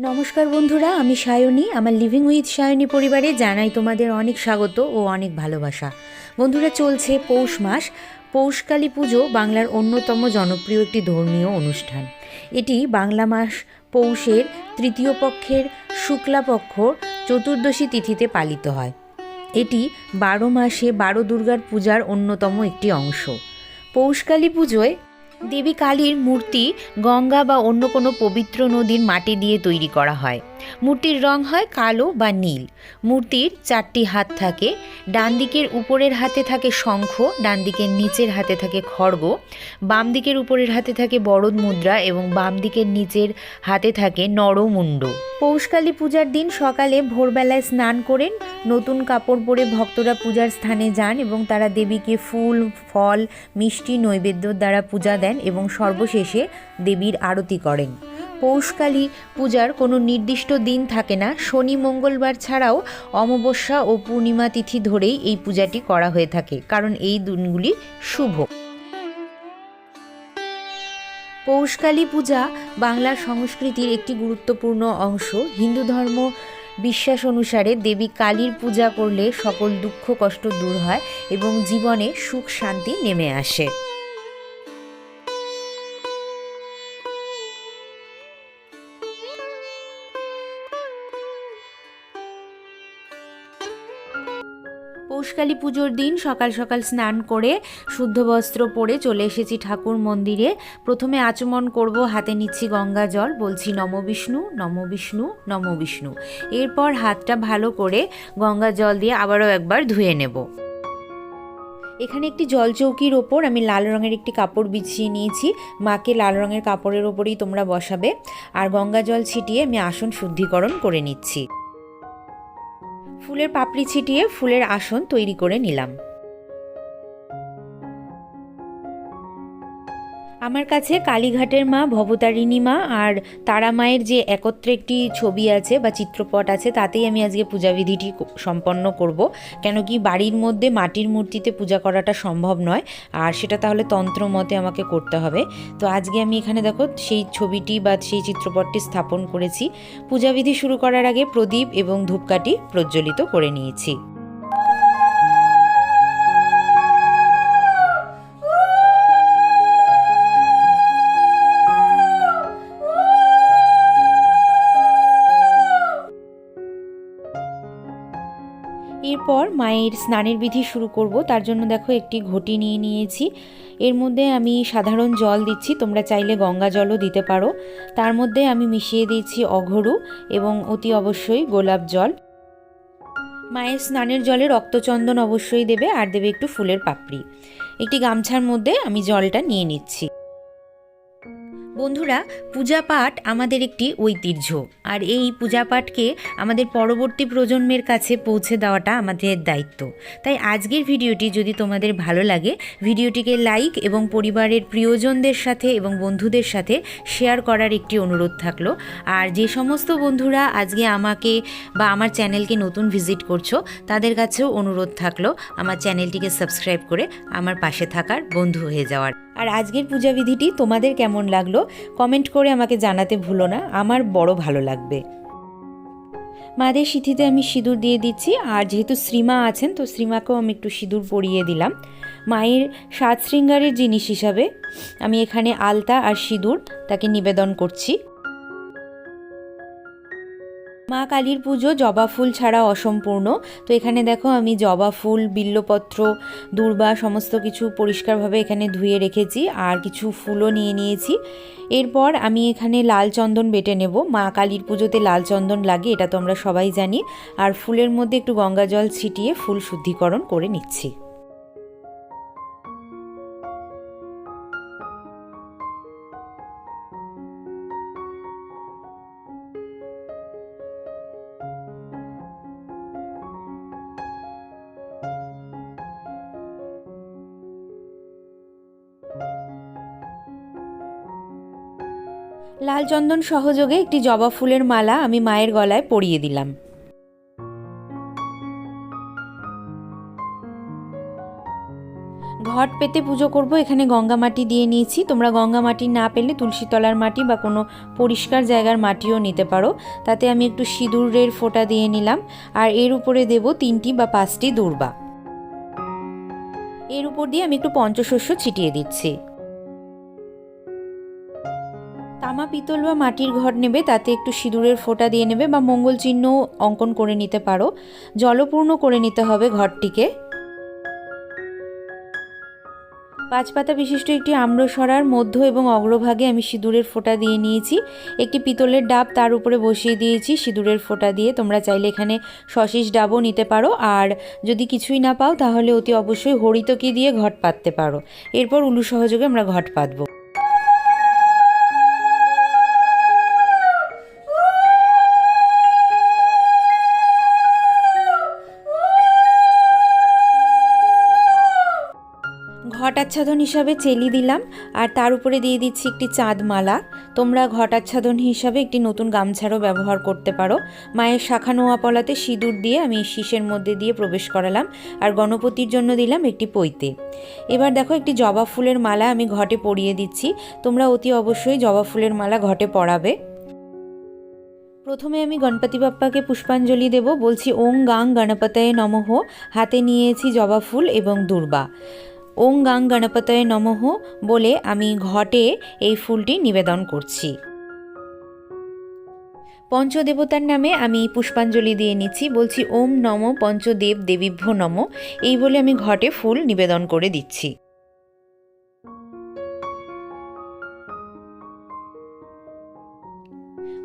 নমস্কার বন্ধুরা, আমি সায়নী, আমার লিভিং উইথ সায়নী পরিবারে জানাই তোমাদের অনেক স্বাগত ও অনেক ভালোবাসা। বন্ধুরা, চলছে পৌষ মাস। পৌষকালী পুজো বাংলার অন্যতম জনপ্রিয় একটি ধর্মীয় অনুষ্ঠান। এটি বাংলা মাস পৌষের তৃতীয় পক্ষের শুক্লাপক্ষ চতুর্দশী তিথিতে পালিত হয়। এটি বারো মাসে বারো দুর্গার পূজার অন্যতম একটি অংশ। পৌষকালী পুজোয় দেবী কালীর মূর্তি গঙ্গা বা অন্য কোনো পবিত্র নদীর মাটি দিয়ে তৈরি করা হয়। মূর্তির রং হয় কালো বা নীল। মূর্তির চারটি হাত থাকে ডান দিকের উপরের হাতে থাকে শঙ্খ ডান দিকের নিচের হাতে থাকে খড়গ বাম দিকের উপরের হাতে থাকে বরদ মুদ্রা এবং বাম দিকের নিচের হাতে থাকে নরমুণ্ড। পৌষকালী পূজার দিন সকালে ভোরবেলায় স্নান করেন, নতুন কাপড় পরে ভক্তরা পূজার স্থানে যান এবং তারা দেবীকে ফুল, ফল, মিষ্টি, নৈবেদ্য দ্বারা পূজা দেন এবং সর্বশেষে দেবীর আরতি করেন। পৌষকালী পূজার কোনো নির্দিষ্ট দিন থাকে না। শনি মঙ্গলবার ছাড়াও অমাবস্যা ও পূর্ণিমা তিথি ধরেই এই পূজাটি করা হয়ে থাকে, কারণ এই দিনগুলি শুভ। পৌষকালী পূজা বাংলার সংস্কৃতির একটি গুরুত্বপূর্ণ অংশ। হিন্দু ধর্ম বিশ্বাস অনুসারে দেবী কালীর পূজা করলে সকল দুঃখ কষ্ট দূর হয় এবং জীবনে সুখ শান্তি নেমে আসে। পৌষকালী পুজোর দিন সকাল সকাল স্নান করে শুদ্ধ বস্ত্র পরে চলে এসেছি ঠাকুর মন্দিরে। প্রথমে আচমন করব, হাতে নিচ্ছি গঙ্গা জল, বলছি নম বিষ্ণু নম বিষ্ণু নম বিষ্ণু। এরপর হাতটা ভালো করে গঙ্গা জল দিয়ে আবারও একবার ধুয়ে নেব। এখানে একটি জলচৌকির ওপর আমি লাল রঙের একটি কাপড় বিছিয়ে নিয়েছি। মাকে লাল রঙের কাপড়ের ওপরেই তোমরা বসাবে। আর গঙ্গা জল ছিটিয়ে আমি আসন শুদ্ধিকরণ করে নিচ্ছি। ফুলের পাপড়ি ছিটিয়ে ফুলের আসন তৈরি করে নিলাম। আমার কাছে কালীঘাটের মা, ভবতারিণী মা আর তারা মায়ের যে একত্রে একটি ছবি আছে বা চিত্রপট আছে, তাতেই আমি আজকে পূজাবিধিটি সম্পন্ন করব। কেন কি বাড়ির মধ্যে মাটির মূর্তিতে পূজা করাটা সম্ভব নয় আর সেটা তাহলে তন্ত্র মতে আমাকে করতে হবে। তো আজকে আমি এখানে দেখো সেই ছবিটি বা সেই চিত্রপটটি স্থাপন করেছি। পূজাবিধি শুরু করার আগে প্রদীপ এবং ধূপকাঠি প্রজ্বলিত করে নিয়েছি। এরপর মায়ের স্নানের বিধি শুরু করব। তার জন্য দেখো একটি ঘটি নিয়ে নিয়েছি। এর মধ্যে আমি সাধারণ জল দিচ্ছি, তোমরা চাইলে গঙ্গা জলও দিতে পারো। তার মধ্যে আমি মিশিয়ে দিয়েছি অঘরু এবং অতি অবশ্যই গোলাপ জল। মায়ের স্নানের জলে রক্তচন্দন অবশ্যই দেবে, আর দেবে একটু ফুলের পাপড়ি। একটি গামছার মধ্যে আমি জলটা নিয়ে নিচ্ছি। বন্ধুরা পূজা পাঠ আমাদের একটি ঐতিহ্য। আর এই পূজা পাঠকে আমাদের পরবর্তী প্রজন্মের কাছে পৌঁছে দেওয়াটা আমাদের দায়িত্ব। তাই আজকের ভিডিওটি যদি তোমাদের ভালো লাগে, ভিডিওটিকে লাইক এবং পরিবারের প্রিয়জনদের সাথে এবং বন্ধুদের সাথে শেয়ার করার একটি অনুরোধ থাকল। আর যে সমস্ত বন্ধুরা আজকে আমাকে বা আমার চ্যানেলকে নতুন ভিজিট করছ, তাদের কাছেও অনুরোধ থাকল আমার চ্যানেলটিকে সাবস্ক্রাইব করে আমার পাশে থাকার বন্ধু হয়ে যাওয়ার। আর আজকের পূজাবিধিটি তোমাদের কেমন লাগল কমেন্ট করে আমাকে জানাতে ভুলো না, আমার বড় ভালো লাগবে। মাদের সিথিতে আমি সিঁদুর দিয়ে দিচ্ছি, আর যেহেতু শ্রীমা আছেন, তো শ্রীমাকেও আমি একটু সিঁদুর পরিয়ে দিলাম। মায়ের সাত শৃঙ্গারের জিনিস হিসাবে আমি এখানে আলতা আর সিঁদুর তাকে নিবেদন করছি। মা কালীর পুজো জবা ফুল ছাড়া অসম্পূর্ণ। তো এখানে দেখো আমি জবা ফুল, বিল্লপত্র, দূর্বা সমস্ত কিছু পরিষ্কারভাবে এখানে ধুয়ে রেখেছি আর কিছু ফুলও নিয়ে নিয়েছি। এরপর আমি এখানে লাল চন্দন বেটে নেব। মা কালীর পুজোতে লাল চন্দন লাগে, এটা তো আমরা সবাই জানি। আর ফুলের মধ্যে একটু গঙ্গা জল ছিটিয়ে ফুল শুদ্ধিকরণ করে নিচ্ছি। লাল চন্দন সহযোগে একটি জবা ফুলের মালা আমি মায়ের গলায় পরিয়ে দিলাম। ঘট পেতে পুজো করব, এখানে গঙ্গা মাটি দিয়ে নিয়েছি। তোমরা গঙ্গা মাটি না পেলে তুলসী তলার মাটি বা কোনো পরিষ্কার জায়গার মাটিও নিতে পারো। তাতে আমি একটু সিঁদুরের ফোঁটা দিয়ে নিলাম। আর এর উপরে দেব তিনটি বা পাঁচটি দূর্বা। এর উপর দিয়ে আমি একটু পঞ্চশস্য ছিটিয়ে দিচ্ছি। পিতল বা মাটির ঘট নেবে, তাতে একটু সিঁদুরের ফোঁটা দিয়ে নেবে বা মঙ্গল চিহ্ন অঙ্কন করে নিতে পারো। জলপূর্ণ করে নিতে হবে ঘরটিকে। পাঁচ পাতা বিশিষ্ট একটি আম্রসরার মধ্য এবং অগ্রভাগে আমি সিঁদুরের ফোঁটা দিয়ে নিয়েছি। একটি পিতলের ডাব তার উপরে বসিয়ে দিয়েছি। সিঁদুরের ফোঁটা দিয়ে তোমরা চাইলে এখানে সশিস ডাবও নিতে পারো। আর যদি কিছুই না পাও, তাহলে অতি অবশ্যই হরিতকি দিয়ে ঘট পাততে পারো। এরপর উলু সহযোগে আমরা ঘট পাতবো। ঘট আচ্ছাদন হিসাবে চেলি দিলাম, আর তার উপরে দিয়ে দিচ্ছি একটি চাঁদমালা। তোমরা ঘটাচ্ছাদন হিসাবে একটি নতুন গামছারও ব্যবহার করতে পারো। মায়ের শাখা নোয়া পলাতে সিঁদুর দিয়ে আমি শীষের মধ্যে দিয়ে প্রবেশ করালাম, আর গণপতির জন্য দিলাম একটি পৈতে। এবার দেখো একটি জবা ফুলের মালা আমি ঘটে পরিয়ে দিচ্ছি। তোমরা অতি অবশ্যই জবা ফুলের মালা ঘটে পরাবে। প্রথমে আমি গণপতি বাপ্পাকে পুষ্পাঞ্জলি দেব। বলছি, ওং গাং গণপতায় নমঃ। হাতে নিয়েছি জবা ফুল এবং দুর্বা। ওং গাং গণপতয় নমঃ বলে আমি ঘটে এই ফুলটি নিবেদন করছি। পঞ্চদেবতার নামে আমি পুষ্পাঞ্জলি দিয়ে নিচ্ছি, বলছি ওম নম পঞ্চদেব দেবীভ্য নম, এই বলে আমি ঘটে ফুল নিবেদন করে দিচ্ছি।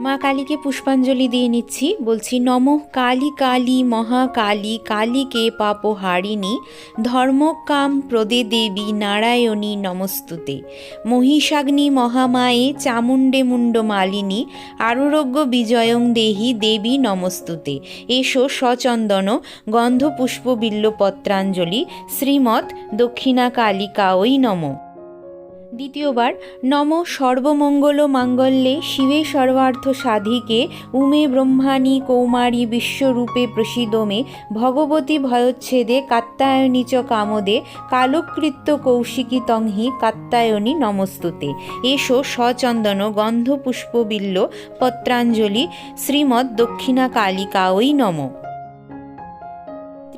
মা কালীকে পুষ্পাঞ্জলি দিয়ে নিচ্ছি। বলছি, নম কালী কালী মহাকালী কালীকে পাপ পাপহারিণী ধর্মকাম প্রদে দেবী নারায়ণী নমস্তুতে। মহিষাগ্নি মহামায়ে চামুণ্ডে মুণ্ড মালিনী আরোগ্য বিজয়ং দেহি দেবী নমস্তুতে। এসো সচন্দন গন্ধ পুষ্প বিল্লপত্রাঞ্জলি শ্রীমৎ দক্ষিণা কালিকা কালিকাওই নম। দ্বিতীয়বার, নম সর্বমঙ্গল মাঙ্গল্যে শিবে সর্বার্থ সাধিকে উমে ব্রহ্মাণী কৌমারী বিশ্বরূপে প্রসিদমে ভগবতী ভয়োচ্ছেদে কাত্তায়নী চ কামদে কালকৃত্য কৌশিকী তংহি কাত্তায়নী নমস্তুতে। এসো সচন্দন গন্ধ পুষ্পবিল্ল পত্রাঞ্জলি শ্রীমৎ দক্ষিণা কালিকা ওই নম।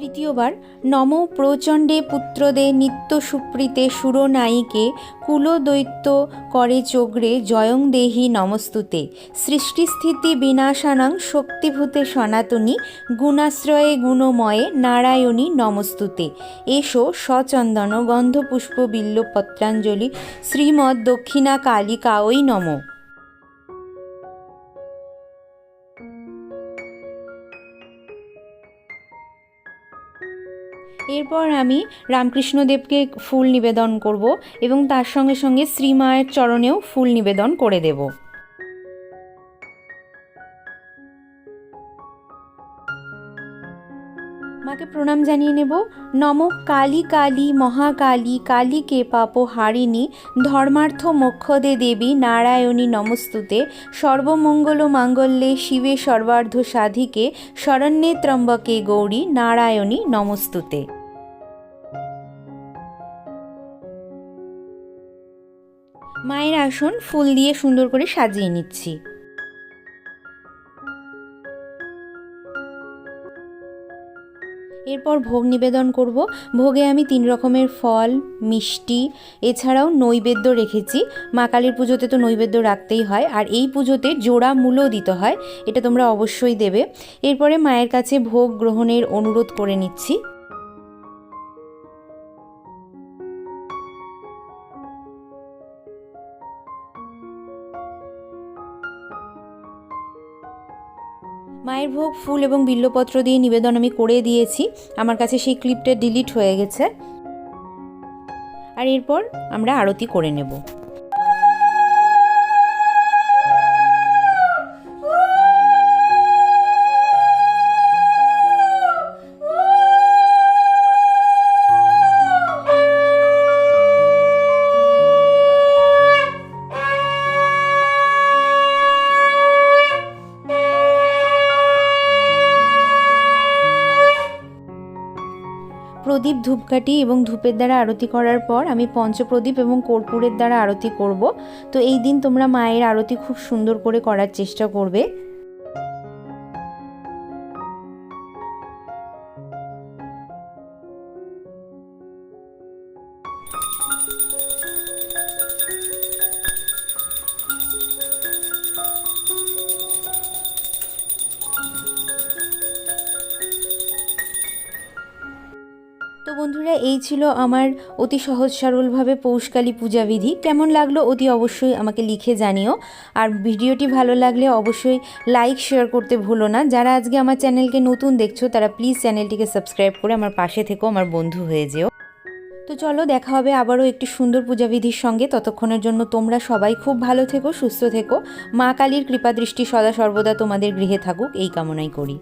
তৃতীয়বার নম প্রচণ্ডে পুত্রদে নিত্য সুপ্রীতে সুরনায়িকে কুলদৈত্য করে চোগরে জয়ং দেহি নমস্তুতে। সৃষ্টিস্থিতি বিনাশানাং শক্তিভূতে সনাতনী গুণাশ্রয়ে গুণময়ে নারায়ণী নমস্তুতে। এসো সচন্দন গন্ধপুষ্প বিল্ল পত্রাঞ্জলি শ্রীমৎ দক্ষিণা কালিকা ওই নম। এরপর আমি রামকৃষ্ণদেবকে ফুল নিবেদন করব এবং তার সঙ্গে সঙ্গে শ্রীমায়ের চরণেও ফুল নিবেদন করে দেব। মাকে প্রণাম জানিয়ে নেব। নম কালী কালী মহাকালী কালী কে পাপ হারিণী ধর্মার্থ মোক্ষদে দেবী নারায়ণী নমস্তুতে। সর্বমঙ্গল মাঙ্গল্যে শিবে সর্বার্ধ সাধিকে শরণ্যে ত্রম্বকে গৌরী নারায়ণী নমস্তুতে। মায়ের আসন ফুল দিয়ে সুন্দর করে সাজিয়ে নিচ্ছি। এরপর ভোগ নিবেদন করব। ভোগে আমি তিন রকমের ফল, মিষ্টি, এছাড়াও নৈবেদ্য রেখেছি। মা কালীর পুজোতে তো নৈবেদ্য রাখতেই হয়, আর এই পুজোতে জোড়া মূলও দিতে হয়, এটা তোমরা অবশ্যই দেবে। এরপরে মায়ের কাছে ভোগ গ্রহণের অনুরোধ করে নিচ্ছি। মায়ের ভোগ, ফুল এবং বিল্লপত্র দিয়ে নিবেদন আমি করে দিয়েছি। আমার কাছে সেই ক্লিপটা ডিলিট হয়ে গেছে। আর এরপর আমরা আরতি করে নেব। প্রদীপ ধূপকাঠি এবং ধূপের দ্বারা আরতি করার পর আমি পঞ্চপ্রদীপ এবং কর্পূরের দ্বারা আরতি করব। তো এই দিন তোমরা মায়ের আরতি খুব সুন্দর করে করার চেষ্টা করবে। বন্ধুরা, এই ছিল আমার অতি সহজ সরলভাবে পৌষকালী পূজা বিধি। কেমন লাগল অতি অবশ্যই আমাকে লিখে জানিও। আর ভিডিওটি ভালো লাগলে অবশ্যই লাইক, শেয়ার করতে ভুলো না। যারা আজকে আমার চ্যানেলকে নতুন দেখছ, তারা প্লিজ চ্যানেলটিকে সাবস্ক্রাইব করে আমার পাশে থেকেও আমার বন্ধু হয়ে যেও। তো চলো, দেখা হবে আবারও একটি সুন্দর পূজাবিধির সঙ্গে। ততক্ষণের জন্য তোমরা সবাই খুব ভালো থেকো, সুস্থ থেকো। মা কালীর কৃপা দৃষ্টি সদা সর্বদা তোমাদের গৃহে থাকুক। এই কামনাই করি।